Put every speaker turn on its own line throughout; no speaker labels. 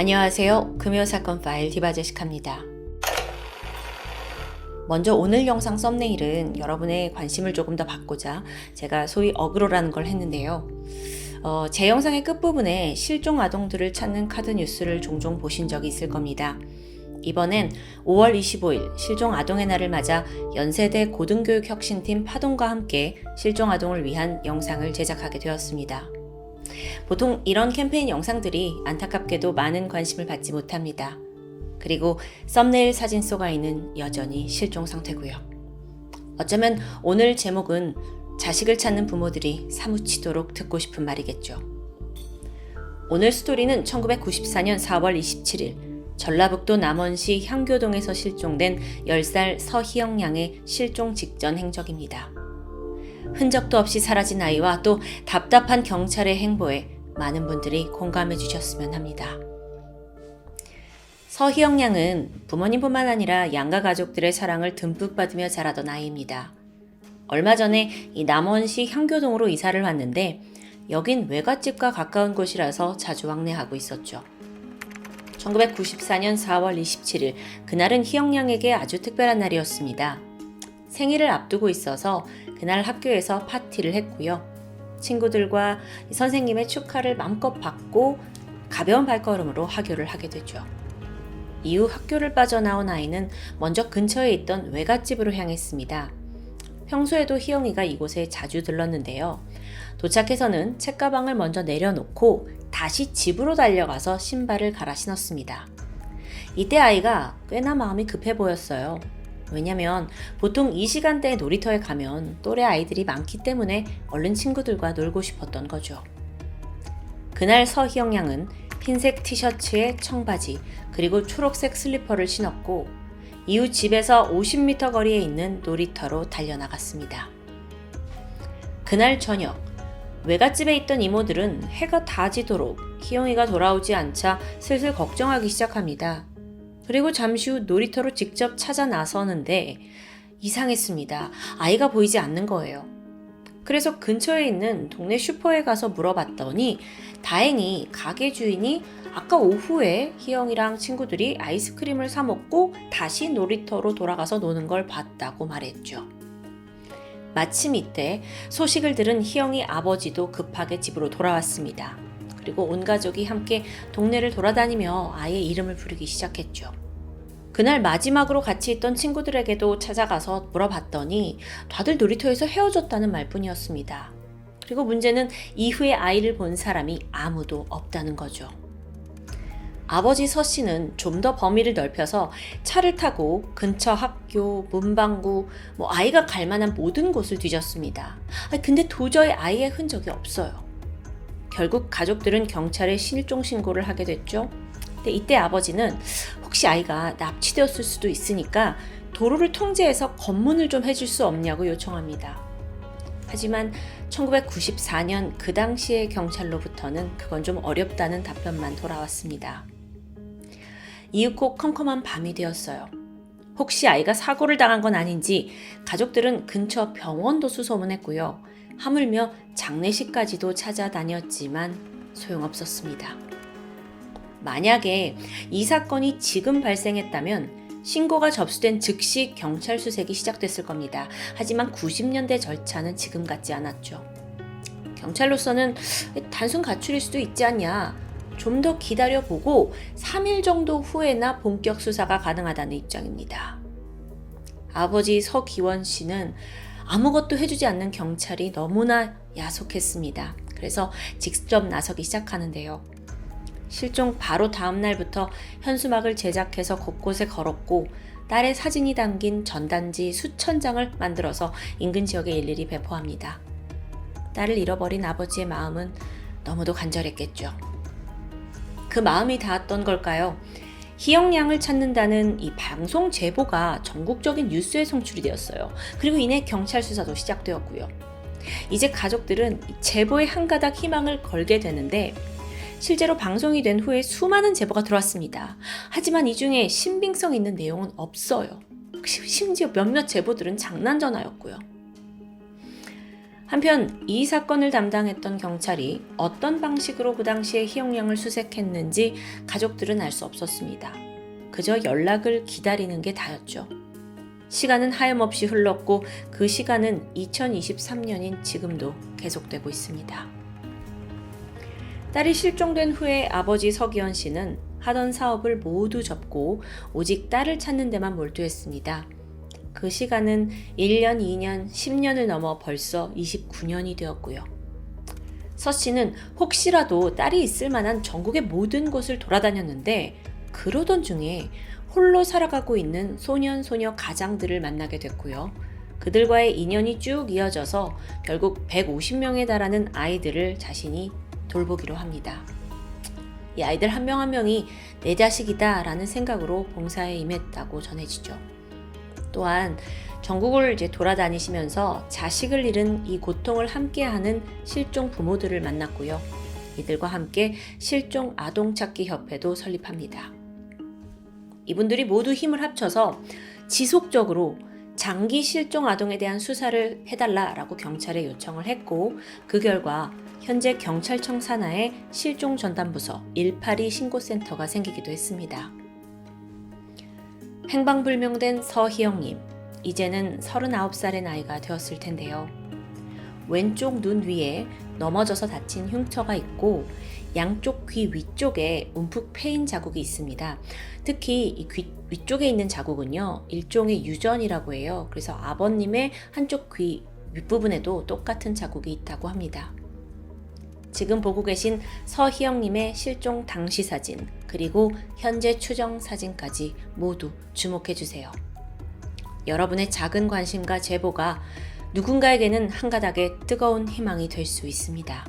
안녕하세요. 금요 사건 파일 디바제식합니다. 먼저 오늘 영상 썸네일은 여러분의 관심을 조금 더 받고자 제가 소위 어그로라는 걸 했는데요. 어, 제 영상의 끝부분에 실종 아동들을 찾는 카드 뉴스를 종종 보신 적이 있을 겁니다. 이번엔 5월 25일 실종 아동의 날을 맞아 연세대 고등교육 혁신팀 파동과 함께 실종 아동을 위한 영상을 제작하게 되었습니다. 보통 이런 캠페인 영상들이 안타깝게도 많은 관심을 받지 못합니다. 그리고 썸네일 사진 속 아이는 여전히 실종 상태고요. 어쩌면 오늘 제목은 자식을 찾는 부모들이 사무치도록 듣고 싶은 말이겠죠. 오늘 스토리는 1994년 4월 27일 전라북도 남원시 향교동에서 실종된 10살 서희영 양의 실종 직전 행적입니다. 흔적도 없이 사라진 아이와 또 답답한 경찰의 행보에 많은 분들이 공감해 주셨으면 합니다. 서희영 양은 부모님뿐만 아니라 양가 가족들의 사랑을 듬뿍 받으며 자라던 아이입니다. 얼마 전에 이 남원시 향교동으로 이사를 왔는데 여긴 외갓집과 가까운 곳이라서 자주 왕래하고 있었죠. 1994년 4월 27일 그날은 희영 양에게 아주 특별한 날이었습니다. 생일을 앞두고 있어서 그날 학교에서 파티를 했고요. 친구들과 선생님의 축하를 맘껏 받고 가벼운 발걸음으로 하교를 하게 되죠. 이후 학교를 빠져나온 아이는 먼저 근처에 있던 외갓집으로 향했습니다. 평소에도 희영이가 이곳에 자주 들렀는데요. 도착해서는 책가방을 먼저 내려놓고 다시 집으로 달려가서 신발을 갈아 신었습니다. 이때 아이가 꽤나 마음이 급해 보였어요. 왜냐면 보통 이 시간대에 놀이터에 가면 또래 아이들이 많기 때문에 얼른 친구들과 놀고 싶었던 거죠. 그날 서희영 양은 흰색 티셔츠에 청바지 그리고 초록색 슬리퍼를 신었고 이후 집에서 50m 거리에 있는 놀이터로 달려나갔습니다. 그날 저녁 외갓집에 있던 이모들은 해가 다 지도록 희영이가 돌아오지 않자 슬슬 걱정하기 시작합니다. 그리고 잠시 후 놀이터로 직접 찾아 나서는데 이상했습니다. 아이가 보이지 않는 거예요. 그래서 근처에 있는 동네 슈퍼에 가서 물어봤더니 다행히 가게 주인이 아까 오후에 희영이랑 친구들이 아이스크림을 사 먹고 다시 놀이터로 돌아가서 노는 걸 봤다고 말했죠. 마침 이때 소식을 들은 희영이 아버지도 급하게 집으로 돌아왔습니다. 그리고 온 가족이 함께 동네를 돌아다니며 아이의 이름을 부르기 시작했죠. 그날 마지막으로 같이 있던 친구들에게도 찾아가서 물어봤더니 다들 놀이터에서 헤어졌다는 말뿐이었습니다. 그리고 문제는 이후에 아이를 본 사람이 아무도 없다는 거죠. 아버지 서 씨는 좀 더 범위를 넓혀서 차를 타고 근처 학교, 문방구, 뭐 아이가 갈 만한 모든 곳을 뒤졌습니다. 근데 도저히 아이의 흔적이 없어요. 결국 가족들은 경찰에 실종 신고를 하게 됐죠. 근데 이때 아버지는 혹시 아이가 납치되었을 수도 있으니까 도로를 통제해서 검문을 좀 해줄 수 없냐고 요청합니다. 하지만 1994년 그 당시의 경찰로부터는 그건 좀 어렵다는 답변만 돌아왔습니다. 이윽고 컴컴한 밤이 되었어요. 혹시 아이가 사고를 당한 건 아닌지 가족들은 근처 병원도 수소문했고요. 하물며 장례식까지도 찾아다녔지만 소용없었습니다. 만약에 이 사건이 지금 발생했다면 신고가 접수된 즉시 경찰 수색이 시작됐을 겁니다. 하지만 90년대 절차는 지금 같지 않았죠. 경찰로서는 단순 가출일 수도 있지 않냐. 좀 더 기다려보고 3일 정도 후에나 본격 수사가 가능하다는 입장입니다. 아버지 서기원 씨는 아무것도 해주지 않는 경찰이 너무나 야속했습니다. 그래서 직접 나서기 시작하는데요. 실종 바로 다음 날부터 현수막을 제작해서 곳곳에 걸었고 딸의 사진이 담긴 전단지 수천 장을 만들어서 인근 지역에 일일이 배포합니다. 딸을 잃어버린 아버지의 마음은 너무도 간절했겠죠. 그 마음이 닿았던 걸까요? 희영 양을 찾는다는 이 방송 제보가 전국적인 뉴스에 송출이 되었어요. 그리고 이내 경찰 수사도 시작되었고요. 이제 가족들은 제보에 한 가닥 희망을 걸게 되는데 실제로 방송이 된 후에 수많은 제보가 들어왔습니다. 하지만 이 중에 신빙성 있는 내용은 없어요. 심지어 몇몇 제보들은 장난 전화였고요. 한편 이 사건을 담당했던 경찰이 어떤 방식으로 그 당시에 희영양을 수색했는지 가족들은 알 수 없었습니다. 그저 연락을 기다리는 게 다였죠. 시간은 하염없이 흘렀고 그 시간은 2023년인 지금도 계속되고 있습니다. 딸이 실종된 후에 아버지 서기현 씨는 하던 사업을 모두 접고 오직 딸을 찾는 데만 몰두했습니다. 그 시간은 1년, 2년, 10년을 넘어 벌써 29년이 되었고요. 서 씨는 혹시라도 딸이 있을 만한 전국의 모든 곳을 돌아다녔는데 그러던 중에 홀로 살아가고 있는 소년, 소녀 가장들을 만나게 됐고요. 그들과의 인연이 쭉 이어져서 결국 150명에 달하는 아이들을 자신이 돌보기로 합니다. 이 아이들 한 명한 명이 내 자식이다 라는 생각으로 봉사에 임했다고 전해지죠. 또한 전국을 이제 돌아다니시면서 자식을 잃은 이 고통을 함께하는 실종 부모들을 만났고요. 이들과 함께 실종 아동 찾기 협회도 설립합니다. 이분들이 모두 힘을 합쳐서 지속적으로 장기 실종 아동에 대한 수사를 해달라라고 경찰에 요청을 했고 그 결과 현재 경찰청 산하에 실종 전담 부서 182 신고센터가 생기기도 했습니다. 행방불명된 서희영님, 이제는 39살의 나이가 되었을 텐데요. 왼쪽 눈 위에 넘어져서 다친 흉터가 있고 양쪽 귀 위쪽에 움푹 패인 자국이 있습니다. 특히 이 귀 위쪽에 있는 자국은요, 일종의 유전이라고 해요. 그래서 아버님의 한쪽 귀 윗부분에도 똑같은 자국이 있다고 합니다. 지금 보고 계신 서희영님의 실종 당시 사진, 그리고 현재 추정 사진까지 모두 주목해 주세요. 여러분의 작은 관심과 제보가 누군가에게는 한 가닥의 뜨거운 희망이 될 수 있습니다.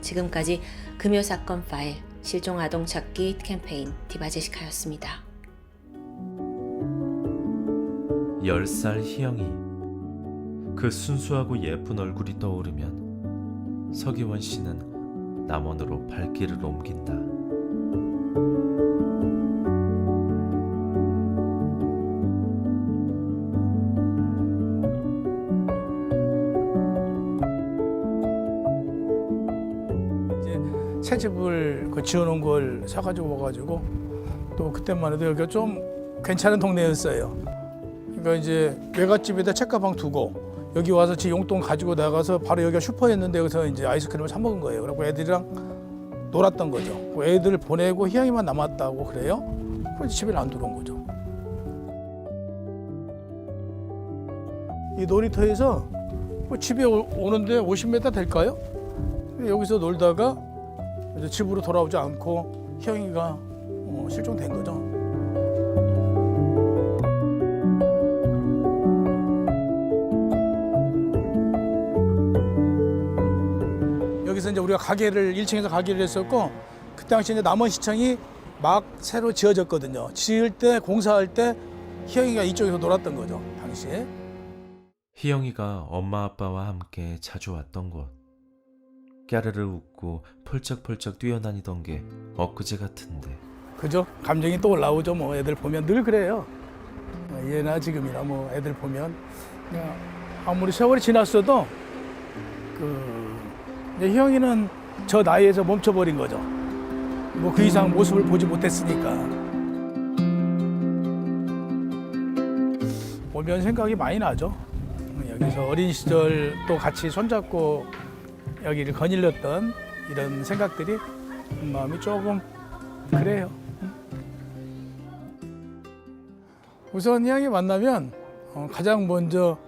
지금까지 금요 사건 파일 실종 아동 찾기 캠페인 디바제시카였습니다.
10살 희영이 그 순수하고 예쁜 얼굴이 떠오르면 서기원 씨는 남원으로 발길을 옮긴다.
새 집을 그 지어놓은 걸 사가지고 와가지고 또 그때만 해도 여기가 좀 괜찮은 동네였어요. 그러니까 이제 외갓집에다 책가방 두고 여기 와서 제 용돈 가지고 나가서 바로 여기가 슈퍼였는데 여기서 이제 아이스크림을 사 먹은 거예요. 그리고 애들이랑 놀았던 거죠. 그 애들 보내고 희영이만 남았다고 그래요. 그래서 집에 안 들어온 거죠. 이 놀이터에서 뭐 집에 오- 오는데 50m 될까요? 여기서 놀다가 집으로 돌아오지 않고 희영이가 어, 실종된 거죠. 여기서 이제 우리가 가게를 1층에서 가게를 했었고 그 당시 이제 남원시청이 막 새로 지어졌거든요. 지을 때 공사할 때 희영이가 이쪽에서 놀았던 거죠. 당시에.
희영이가 엄마 아빠와 함께 자주 왔던 곳. 깨르르 웃고 펄쩍펄쩍 뛰어다니던 게 엊그제 같은데
그죠? 감정이 또 올라오죠. 뭐 애들 보면 늘 그래요. 어, 예나 지금이나 뭐 애들 보면 그냥 아무리 세월이 지났어도 그 이제 희영이는 저 나이에서 멈춰버린 거죠. 뭐 그 이상 모습을 보지 못했으니까. 보면 생각이 많이 나죠. 여기서 어린 시절 또 같이 손잡고 여기를 거닐렸던 이런 생각들이 마음이 조금 그래요. 우선 희영이 만나면 어, 가장 먼저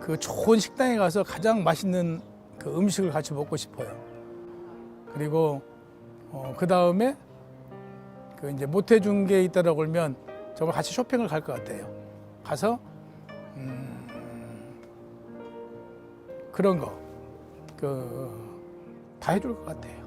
그 좋은 식당에 가서 가장 맛있는 그 음식을 같이 먹고 싶어요. 그리고 어, 그 다음에 그 이제 못 해준 게 있다라고 그러면 정말 같이 쇼핑을 갈 것 같아요. 가서 음, 그런 거 그 다 해줄 것 같아요.